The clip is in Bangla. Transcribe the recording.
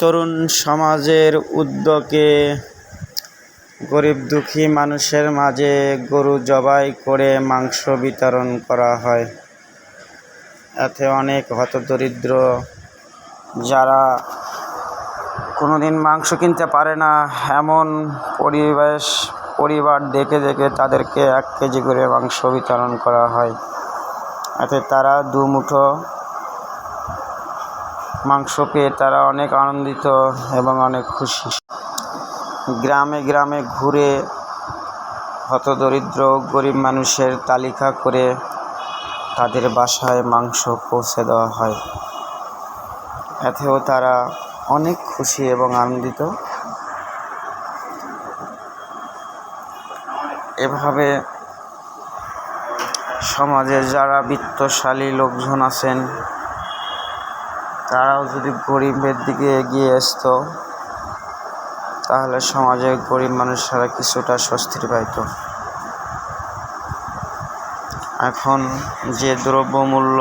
তরুণ সমাজের উদ্যোগে গরিব দুঃখী মানুষের মাঝে গরু জবাই করে মাংস বিতরণ করা হয়। এতে অনেক হতদরিদ্র যারা কোনোদিন মাংস কিনতে পারে না, এমন পরিবেশ, পরিবার দেখে দেখে তাদেরকে এক কেজি করে মাংস বিতরণ করা হয়। এতে তারা দু মুঠো মাংস পেয়ে তারা অনেক আনন্দিত এবং অনেক খুশি। গ্রামে গ্রামে ঘুরে হতদরিদ্র গরিব মানুষের তালিকা করে তাদের বাসায় মাংস পৌঁছে দেওয়া হয়। এতেও তারা অনেক খুশি এবং আনন্দিত। এভাবে সমাজে যারা বিত্তশালী লোকজন আছেন তারাও যদি গরিবের দিকে এগিয়ে আসত, তাহলে সমাজে গরিব মানুষেরা কিছুটা স্বস্তির পাইত। এখন যে দ্রব্যমূল্য